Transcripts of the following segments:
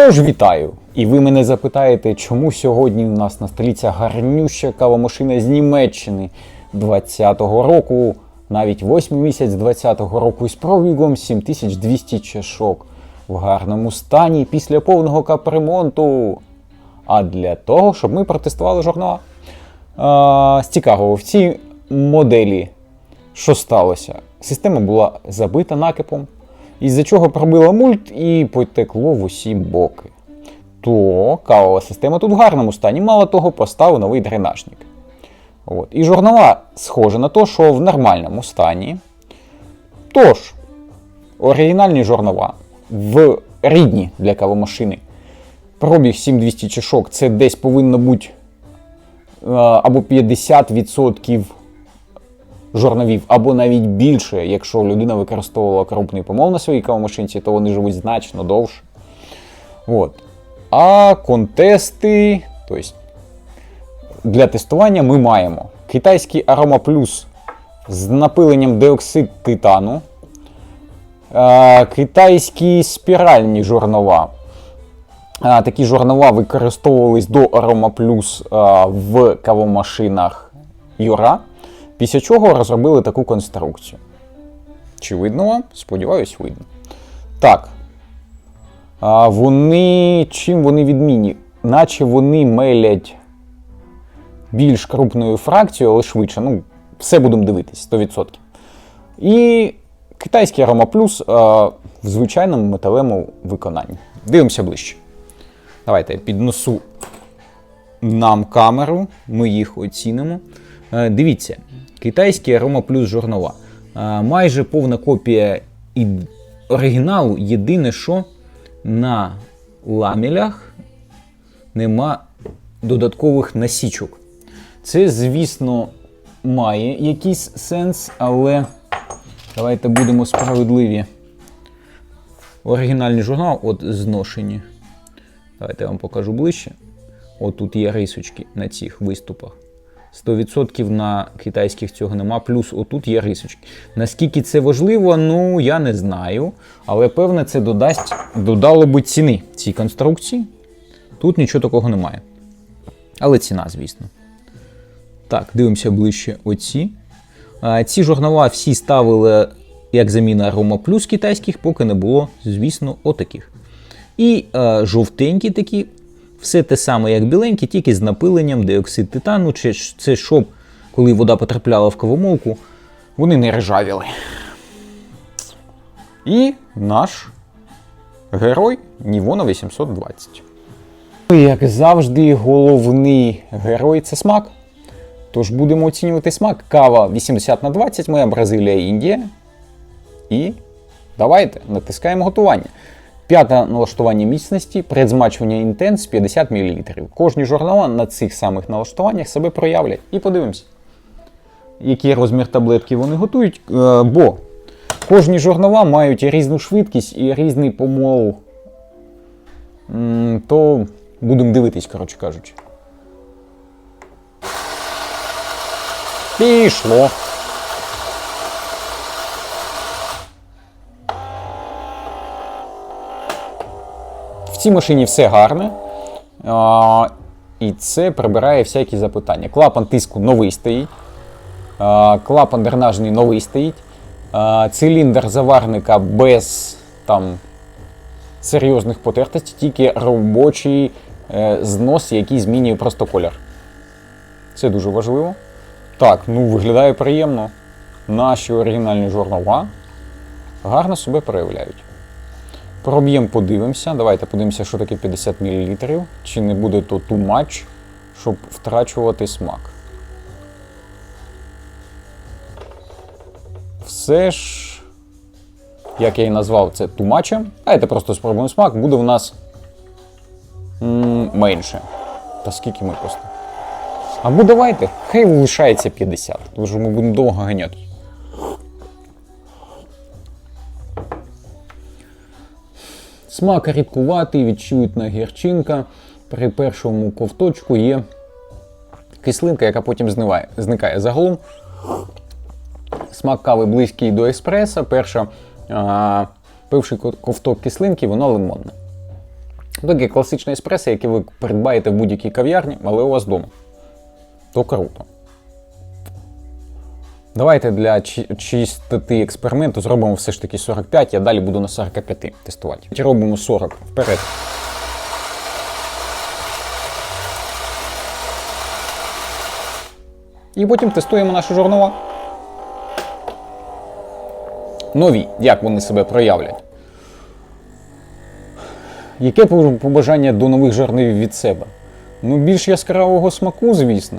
Тож вітаю! І ви мене запитаєте, чому сьогодні у нас на столі ця гарнюща кавомашина з Німеччини 20-го року, навіть 8 місяць 20-го року із пробігом 7200 чашок в гарному стані після повного капремонту. А для того, щоб ми протестували журнал. А, з цікавого, в цій моделі що сталося? Система була забита накипом, із-за чого пробила мульт і потекло в усі боки. То кавова система тут в гарному стані, мало того, поставив новий дренажник. От. І журнала схожа на те, що в нормальному стані. Тож, оригінальні журнала в рідні для кавомашини. Пробіг 7200 чашок це десь повинно бути е, або 50% журналів, або навіть більше, якщо людина використовувала крупний помол на своїй кавомашинці, то вони живуть значно довше. От. А контести, тобто для тестування ми маємо китайський Aroma Plus з напиленням диоксид титану, е, китайські спіральні журнала. Е, Такі журнала використовувались до Aroma Plus е, в кавомашинах Юра, після чого розробили таку конструкцію. Чи видно вам? Сподіваюсь, видно. Так. А вони. Чим вони відмінні? Наче вони мелять більш крупною фракцією, але швидше. Ну, все будемо дивитись, 100%. І китайський Aroma Plus а, в звичайному металевому виконанні. Дивимося ближче. Давайте я піднесу нам камеру, ми їх оцінимо. Е, Дивіться, китайський Aroma Plus журнала. Е, Майже повна копія оригіналу. Єдине, що на ламелях нема додаткових насічок. Це, звісно, має якийсь сенс, але давайте будемо справедливі. Оригінальний журнал, от зношені. Давайте я вам покажу ближче. От тут є рисочки на цих виступах. 100% на китайських цього нема, плюс отут є рисочки. Наскільки це важливо, ну я не знаю. Але певне, це додасть, додало би ціни цій конструкції. Тут нічого такого немає. Але ціна, звісно. Так, дивимося ближче оці. Ці журнала всі ставили як заміна Roma Plus китайських, поки не було, звісно, отаких. І жовтенькі такі, все те саме, як біленькі, тільки з напиленням диоксид титану. Чи це щоб, коли вода потрапляла в кавомолку, вони не ржавіли. І наш герой Нівона 820. Ну, Як завжди, головний герой це смак. Тож будемо оцінювати смак. Кава 80 на 20, моя Бразилія Індія. І давайте натискаємо готування. П'яте налаштування міцності, предзмачування інтенс 50 мл. Кожні журнала на цих самих налаштуваннях себе проявлять. І подивимося, який розмір таблетки вони готують. Е, Бо кожні журнала мають різну швидкість і різний помол. То будемо дивитись, коротше кажучи. Пішло. Цій машині все гарне. А, і це прибирає всякі запитання. Клапан тиску новий стоїть. А, клапан дренажний новий стоїть. А, циліндр заварника без там, серйозних потертостей, тільки робочий е, знос, який змінює просто колір. Це дуже важливо. Так, ну виглядає приємно. Наші оригінальні журнала гарно себе проявляють. Про об'єм подивимося. Давайте подивимося, що таке 50 мл. Чи не буде то too much, щоб втрачувати смак. Все ж, як я і назвав це тумачем. Давайте просто спробуємо смак, буде в нас менше. Та скільки ми просто. Або давайте, хай лишається 50, тому що ми будемо довго ганяти. Смак рідкуватий, відчутна гірчинка. При першому ковточку є кислинка, яка потім зниває, зникає. Загалом смак кави близький до еспресо. Перша, а, ко- ковток кислинки, воно лимонне. Таке класичне еспресо, яке ви придбаєте в будь-якій кав'ярні, але у вас вдома. То круто. Давайте для чи- чистоти експерименту зробимо все ж таки 45, я далі буду на 45 тестувати. Робимо 40 вперед. І потім тестуємо наші журнала. Нові, як вони себе проявлять. Яке побажання до нових жорнів від себе? Ну, більш яскравого смаку, звісно.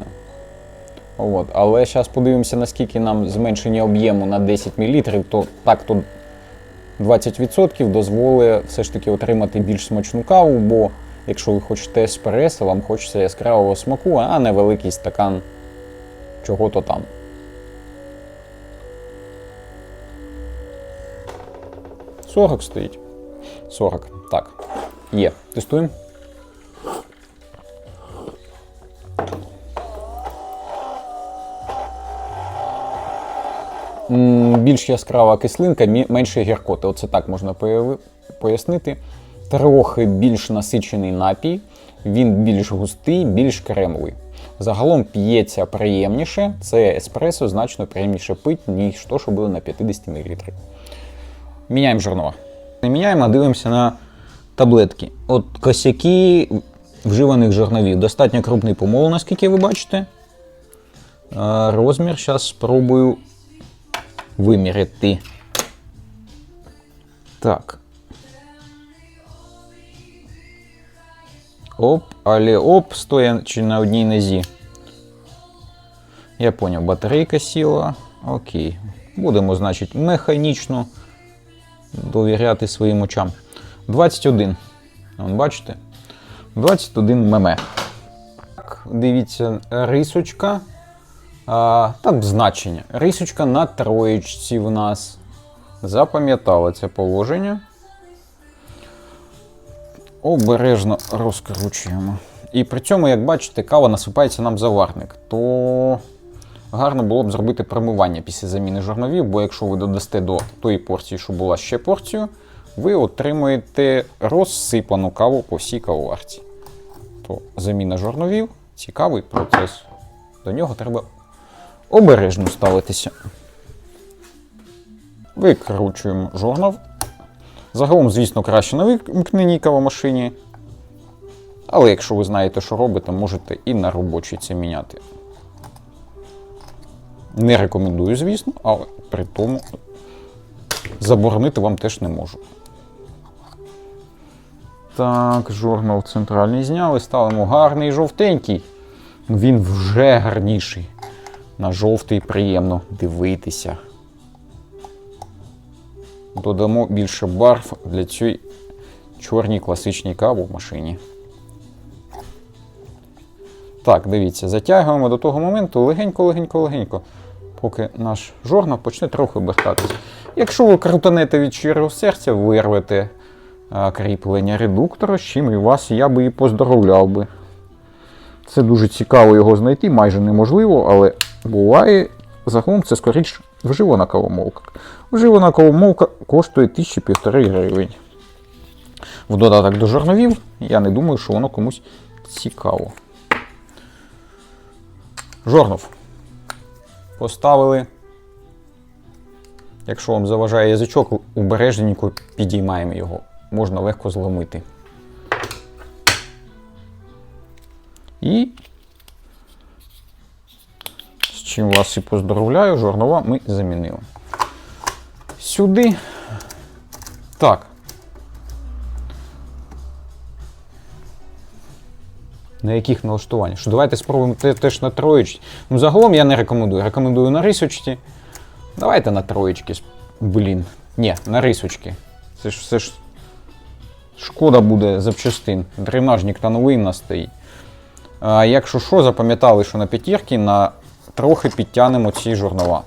От. Але зараз подивимося, наскільки нам зменшення об'єму на 10 мл, то так то 20% дозволить все ж таки отримати більш смачну каву, бо якщо ви хочете еспресо, вам хочеться яскравого смаку, а не великий стакан чого-то там. Сорок стоїть. 40. Так. Є. Тестуємо. Більш яскрава кислинка, менше гіркоти. Оце так можна пояснити. Трохи більш насичений напій, він більш густий, більш кремовий. Загалом п'ється приємніше, це еспресо значно приємніше пить, ніж то, що було на 50 мл. Міняємо жирнова. Не міняємо, а дивимося на таблетки. От косяки вживаних жирновів. Достатньо крупний помол, наскільки ви бачите. Е, Розмір зараз спробую виміряти. Так. Оп, але оп, стоячи на одній нозі. Я поняв, батарейка сіла. Окей. Будемо, значить, механічно довіряти своїм очам. 21. Вон, бачите? 21 мм. Так, дивіться, рисочка. А, там значення. Рисочка на троєчці в нас. Запам'ятали це положення. Обережно розкручуємо. І при цьому, як бачите, кава насипається нам заварник. То гарно було б зробити промивання після заміни жорновів, бо якщо ви додасте до тої порції, що була ще порцію, ви отримуєте розсипану каву по всій кавоварці. То заміна жорновів цікавий процес. До нього треба обережно ставитися. Викручуємо журнал. Загалом, звісно, краще на вимкненій кавомашині. Але якщо ви знаєте, що робите, можете і на робочій це міняти. Не рекомендую, звісно, але при тому заборонити вам теж не можу. Так, журнал центральний зняли, ставимо гарний жовтенький. Він вже гарніший. На жовтий приємно дивитися. Додамо більше барв для цієї чорній класичній кави в машині. Так, дивіться, затягуємо до того моменту легенько-легенько-легенько, поки наш жорнал почне трохи обертатись. Якщо ви крутанете від щирого серця, вирвете а, кріплення редуктора, з чим і вас я би і поздоровляв би. Це дуже цікаво його знайти, майже неможливо, але буває. Загалом це скоріше вживана кавомолка. Вживана кавомолка коштує 1000-1500 гривень. В додаток до журновів, я не думаю, що воно комусь цікаво. Жорнов. Поставили. Якщо вам заважає язичок, обережненько підіймаємо його. Можна легко зломити. І чим вас і поздоровляю, жорнова ми замінили. Сюди. Так. На яких налаштуваннях? Що давайте спробуємо те- теж на троєчці. Ну, загалом я не рекомендую. Рекомендую на рисочці. Давайте на троєчки. Блін. Ні, на рисочки. Це ж все ж. Шкода буде запчастин. Дренажник та новий в нас стоїть. А якщо що, запам'ятали, що на п'ятірки на трохи підтягнемо ці журнала.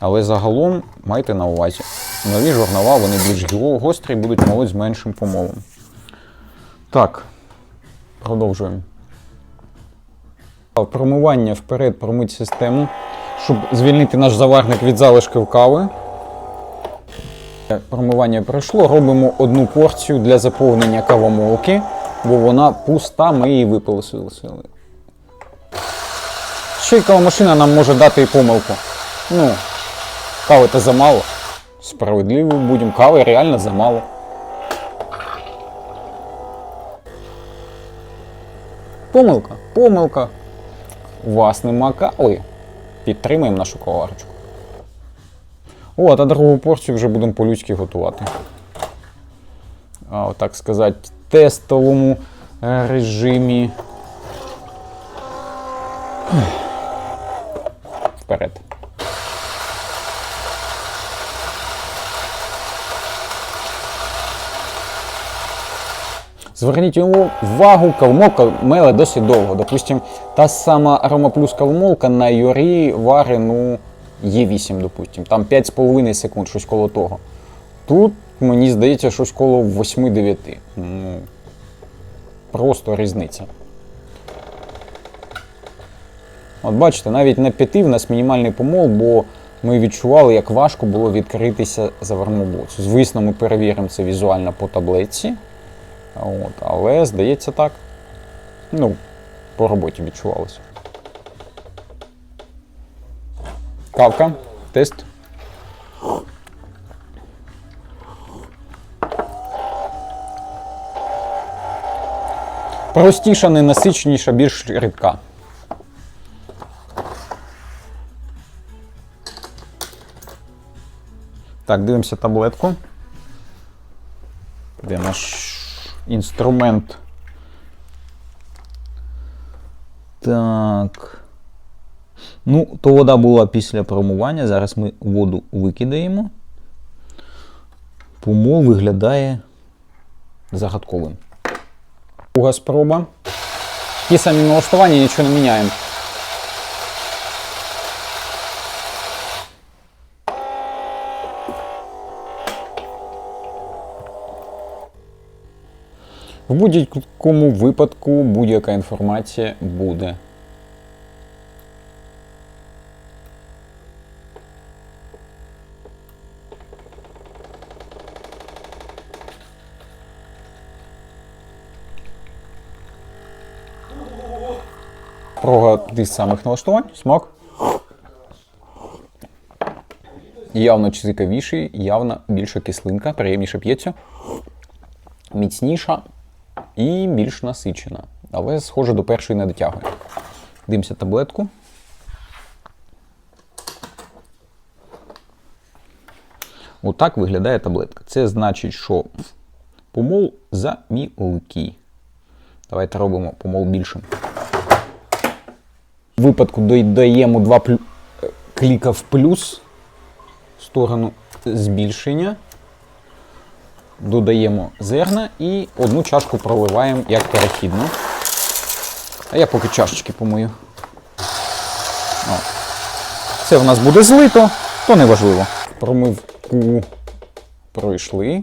Але загалом майте на увазі. Нові журнала, вони більш гострі, будуть молоть з меншим помолом. Так, продовжуємо. Промивання вперед промить систему, щоб звільнити наш заварник від залишків кави. Промивання пройшло, робимо одну порцію для заповнення кавомолки, бо вона пуста, ми її випилосили. Ще й кавомашина нам може дати і помилку. Ну, кави то замало. Справедливо будемо, кави реально замало. Помилка, помилка. У вас нема кави. Підтримаємо нашу коварочку. О, а другу порцію вже будемо по-людськи готувати. А, так сказати, тестовому режимі. Вперед. Зверніть увагу, кавмолка меле досить довго. Допустим, та сама Арома Плюс кавмолка на Юрі вари, ну, є 8, допустим. Там 5,5 секунд, щось коло того. Тут, мені здається, щось коло 8-9. Ну, просто різниця. От бачите, навіть на 5 в нас мінімальний помол, бо ми відчували, як важко було відкритися завермоблоцу. Звісно, ми перевіримо це візуально по таблиці. От, але здається так. Ну, по роботі відчувалося. Кавка, тест. Простіша, ненасичніша, більш рідка. Так, дивимося таблетку. Де наш інструмент. Так. Ну, то вода була після промивання. Зараз ми воду викидаємо. Помол виглядає загадковим. Друга спроба. Ті самі налаштування, нічого не міняємо. В будь-якому випадку будь-яка інформація буде. Прога тих самих налаштувань, смак. Явно цікавіший, явно більша кислинка, приємніше п'ється, міцніша і більш насичена. Але схоже до першої не дотягує. Дивимося таблетку. Отак виглядає таблетка. Це значить, що помол замілкий. Давайте робимо помол більшим. В випадку додаємо два плю... кліка в плюс в сторону збільшення. Додаємо зерна і одну чашку проливаємо як перехідну. А я поки чашечки помию. О. Це в нас буде злито, то не важливо. Промивку пройшли.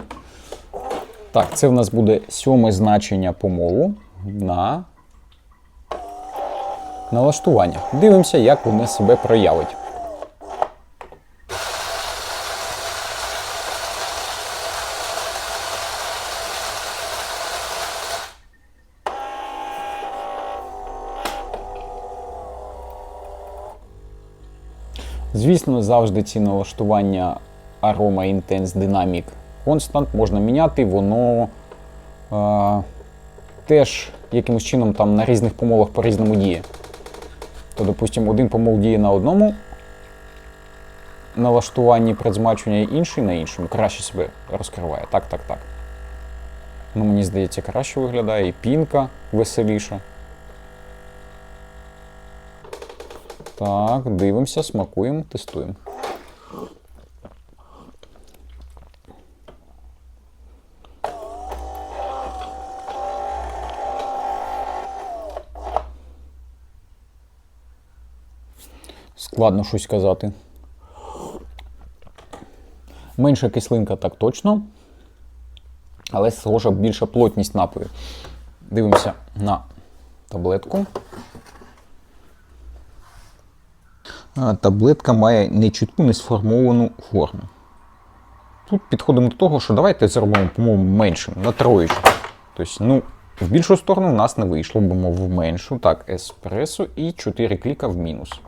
Так, це в нас буде сьоме значення помолу на налаштування. Дивимося, як воно себе проявить. Звісно, завжди ці налаштування Aroma Intense Dynamic Constant можна міняти, воно е, теж якимось чином там на різних помолах по-різному діє. То, допустимо, один помол діє на одному налаштуванні предзмачення, інший на іншому. Краще себе розкриває. Так, так, так. Ну, Мені здається, краще виглядає, і пінка веселіша. Так, дивимося, смакуємо, тестуємо. Складно щось казати. Менша кислинка так точно, але схожа більша плотність напою. Дивимося на таблетку. А, Таблетка має нечітку несформовану форму. Тут підходимо до того, що давайте зробимо, по-моєму, меншим, на троєчку. Тобто, ну, в більшу сторону в нас не вийшло, бо в меншу. Так, еспресо і 4 кліка в мінус.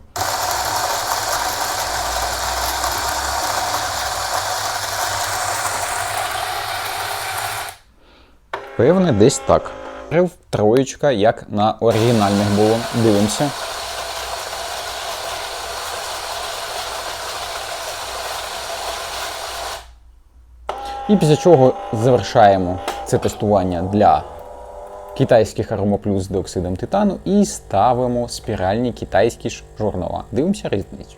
Певне, десь так. Троєчка, як на оригінальних було. Дивимося. І після чого завершаємо це тестування для китайських аромаплюс з диоксидом титану і ставимо спіральні китайські ж журнала. Дивимося різницю.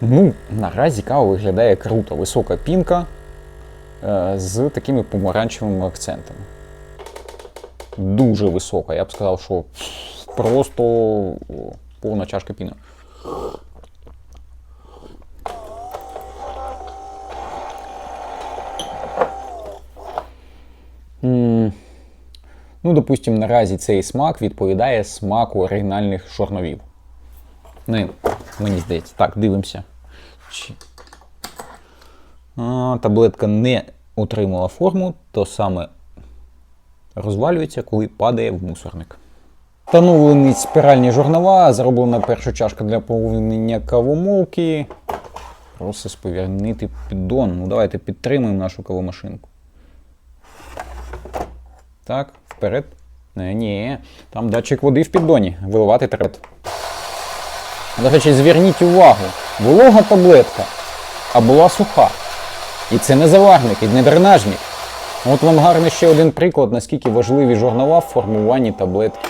Ну, наразі кава виглядає круто. Висока пінка з такими помаранчевими акцентами. Дуже висока. Я б сказав, що просто повна чашка піни. Ну, допустимо, наразі цей смак відповідає смаку оригінальних шорновів. Ну, мені здається. Так, дивимося. Таблетка не отримала форму, то саме розвалюється, коли падає в мусорник. Встановлені спіральні журнала, зароблена перша чашка для повнення кавомолки. Просто сповірнити піддон. Ну давайте підтримуємо нашу кавомашинку. Так, вперед. Не, ні, там датчик води в піддоні. Виливати треба. До речі, зверніть увагу, волога таблетка, а була суха. І це не заварник, і не дренажник. От вам гарний ще один приклад, наскільки важливі журнала в формуванні таблетки.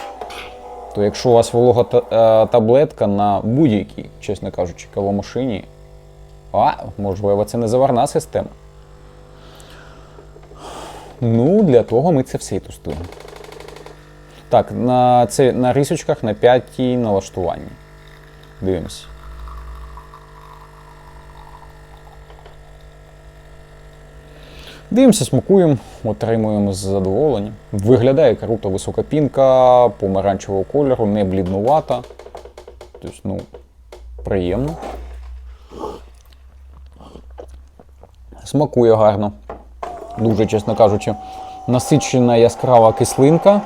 То якщо у вас волога е, таблетка на будь-якій, чесно кажучи, кавомашині, а, можливо, це не заварна система. Ну, для того ми це все і тестуємо. Так, на, це, на рисочках на п'ятій налаштуванні. Дивимось. Дивимося, смакуємо, отримуємо з задоволення. Виглядає круто висока пінка, помаранчевого кольору, не бліднувата. Тобто, ну, приємно. Смакує гарно. Дуже, чесно кажучи, насичена яскрава кислинка.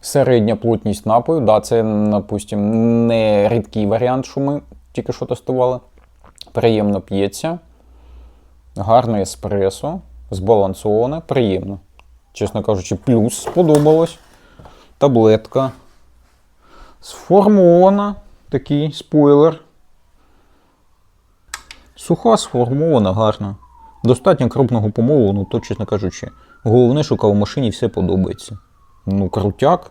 Середня плотність напою. Да, це, допустимо, не рідкий варіант, що ми тільки що тестували. Приємно п'ється. Гарне еспресо, збалансоване, приємно. Чесно кажучи, плюс сподобалось. Таблетка. Сформована. Такий спойлер. Суха сформована, гарна. Достатньо крупного помолу, ну то, чесно кажучи. Головне, що кавомашині все подобається. Ну, крутяк.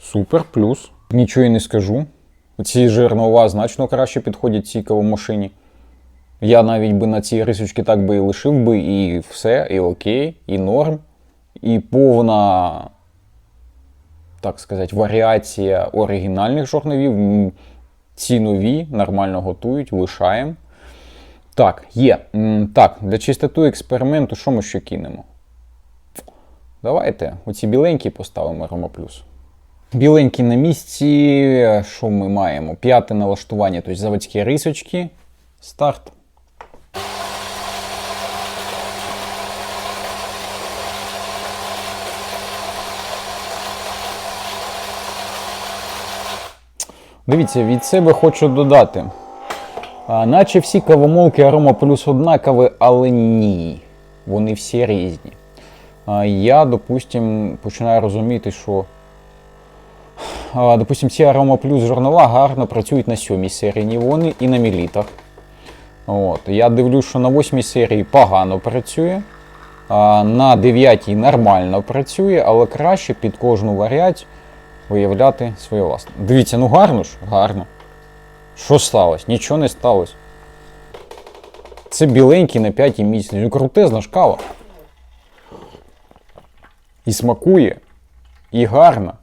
Супер, плюс. Нічого і не скажу. Ці жирнова значно краще підходять цій кавомашині. Я навіть би на ці рисочки так би і лишив би, і все, і окей, і норм, і повна, так сказати, варіація оригінальних жорновів. Ці нові нормально готують, лишаємо. Так, є. Так, для чистоти експерименту, що ми ще кинемо? Давайте оці біленькі поставимо Рома Плюс. Біленькі на місці. Що ми маємо? П'яте налаштування, тобто заводські рисочки. Старт. Дивіться, від себе хочу додати. А, наче всі кавомолки Арома Плюс однакові, але ні. Вони всі різні. А, я, допустим, починаю розуміти, що а, ці Арома Плюс журнала гарно працюють на сьомій серії Нівони і на мілітах. От. Я дивлюсь, що на восьмій серії погано працює, а на дев'ятій нормально працює, але краще під кожну варіацію виявляти своє власне. Дивіться, ну гарно ж, гарно. Що сталося? Нічого не сталося. Це біленький на п'ятій місці. Ну крутезна ж кава. І смакує, і гарно.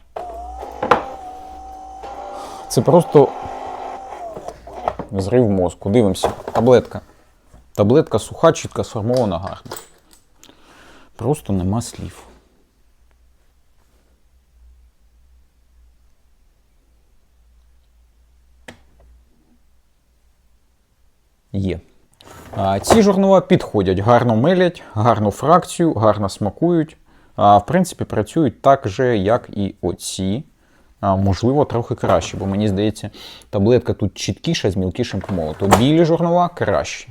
Це просто Зрив мозку. Дивимося. Таблетка. Таблетка суха, чітко сформована, гарна. Просто нема слів. Є. Ці журнала підходять, гарно милять, гарну фракцію, гарно смакують. В принципі, працюють так же, як і оці. Можливо, трохи краще, бо мені здається, таблетка тут чіткіша з мілкішим помолотом. Білі журнала кращі.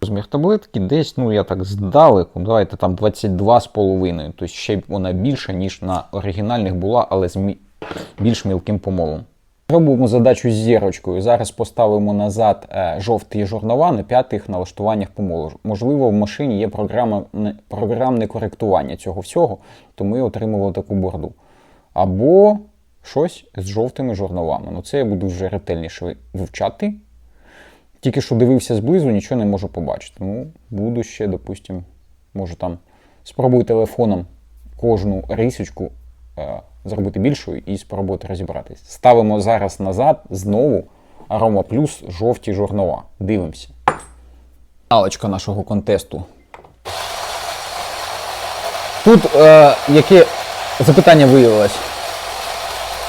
Розмір таблетки десь, ну я так здалеку, давайте там 22,5. Тобто ще вона більша, ніж на оригінальних була, але з більш мілким помолом. Робимо задачу з зірочкою. Зараз поставимо назад е, жовті журнала на п'ятих налаштуваннях помолу. Можливо, в машині є програма, програмне коректування цього всього, то ми отримали таку борду. Або щось з жовтими журналами. Ну це я буду вже ретельніше вивчати. Тільки що дивився зблизу, нічого не можу побачити. Ну, буду ще, допустим, може там спробую телефоном кожну рисочку е, зробити більшою і спробувати розібратись. Ставимо зараз назад знову Aroma Plus жовті журнала. Дивимося. Алочка нашого контесту. Тут е, яке запитання виявилось?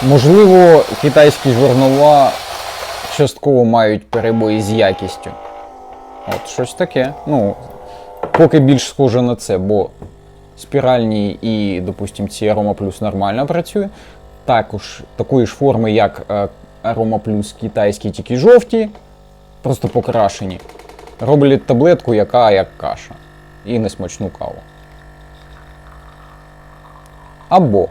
Можливо, китайські журнала частково мають перебої з якістю. От щось таке. Ну, поки більш схоже на це, бо спіральні і, допустим, ці Aroma Plus нормально працює. Також такої ж форми, як е, Aroma Plus китайські, тільки жовті, просто покрашені. Роблять таблетку, яка як каша. І несмачну каву. Або,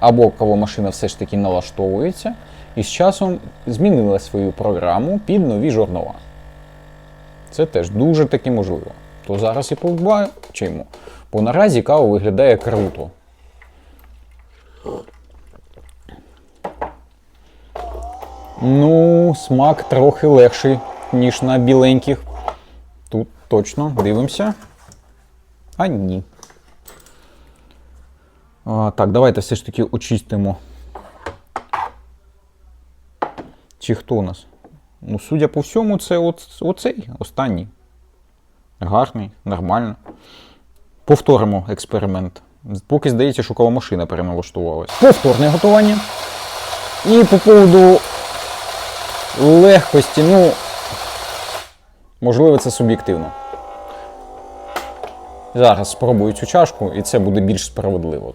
або кавомашина все ж таки налаштовується і з часом змінила свою програму під нові журнала. Це теж дуже таки можливо. То зараз і побачимо. Бо наразі кава виглядає круто. Ну, смак трохи легший, ніж на біленьких. Тут точно дивимося. А ні. А, так, давайте все ж таки очистимо. Чи хто у нас? Ну, судя по всьому, це оцей останній. Гарний, нормально. Повторимо експеримент. Поки здається, що кавомашина переналаштувалась. Повторне готування. І по поводу легкості, ну, можливо, це суб'єктивно. Зараз спробую цю чашку, і це буде більш справедливо.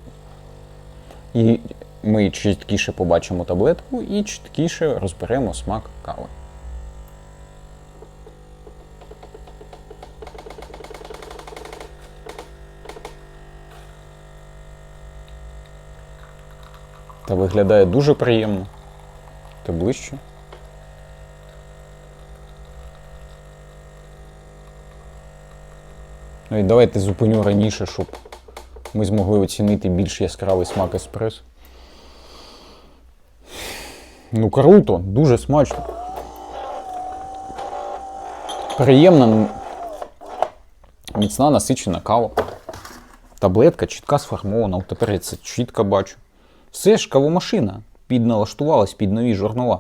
І ми чіткіше побачимо таблетку і чіткіше розберемо смак кави. Та виглядає дуже приємно. Та ближче. Ну і давайте зупиню раніше, щоб ми змогли оцінити більш яскравий смак еспресо. Ну, круто, дуже смачно. Приємна, міцна насичена кава. Таблетка чітка сформована, тепер я це чітко бачу. Все ж кавомашина підналаштувалась під нові журнала.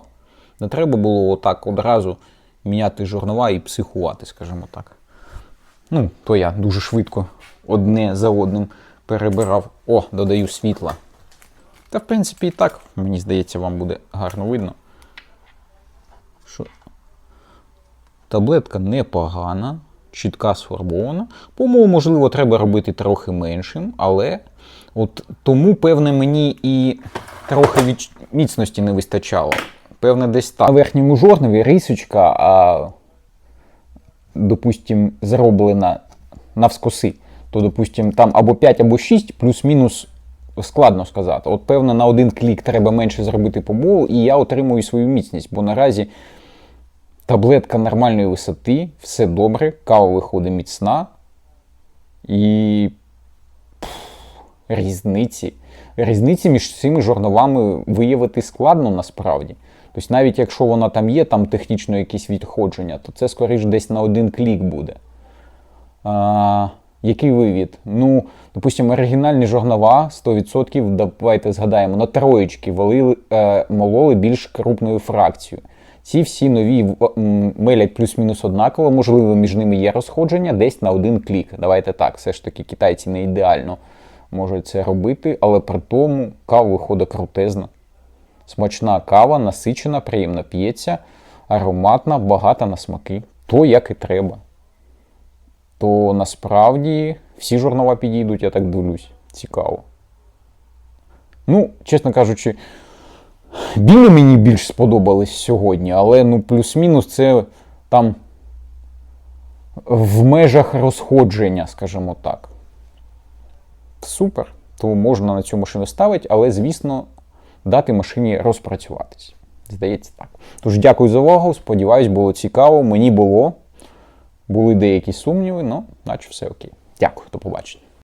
Не треба було отак одразу міняти журнала і психувати, скажімо так. Ну, то я дуже швидко одне за одним перебирав. О, додаю світла. Та, в принципі, і так, мені здається, вам буде гарно видно. Що таблетка непогана, чітка сформована. По-моєму, можливо, треба робити трохи меншим, але от тому, певне, мені і трохи від міцності не вистачало. Певне, десь так. На верхньому жорнові рисочка, а, допустим, зроблена навскоси, то, допустим, там або 5, або 6, плюс-мінус складно сказати. От, певно, на один клік треба менше зробити помол, і я отримую свою міцність, бо наразі таблетка нормальної висоти, все добре, кава виходить міцна. І пф, різниці. Різниці між цими журналами виявити складно насправді. Тобто, навіть якщо вона там є, там технічно якісь відходження, то це скоріш десь на один клік буде. А, який вивід? Ну, допустимо, оригінальні журнала 100%, давайте згадаємо, на троєчки валили, е, мололи більш крупною фракцією. Ці всі нові мелять плюс-мінус однаково, можливо, між ними є розходження десь на один клік. Давайте так, все ж таки китайці не ідеально можуть це робити, але при тому кава виходить крутезна. Смачна кава, насичена, приємно п'ється, ароматна, багата на смаки. То як і треба. То насправді всі журнала підійдуть, я так дивлюсь. Цікаво. Ну, чесно кажучи, білі мені більш сподобались сьогодні, але ну плюс-мінус це там в межах розходження, скажімо так. Супер. То можна на цю машину ставити, але, звісно, дати машині розпрацюватись. Здається так. Тож дякую за увагу. Сподіваюсь, було цікаво. Мені було. Були деякі сумніви, але наче все окей. Дякую, до побачення.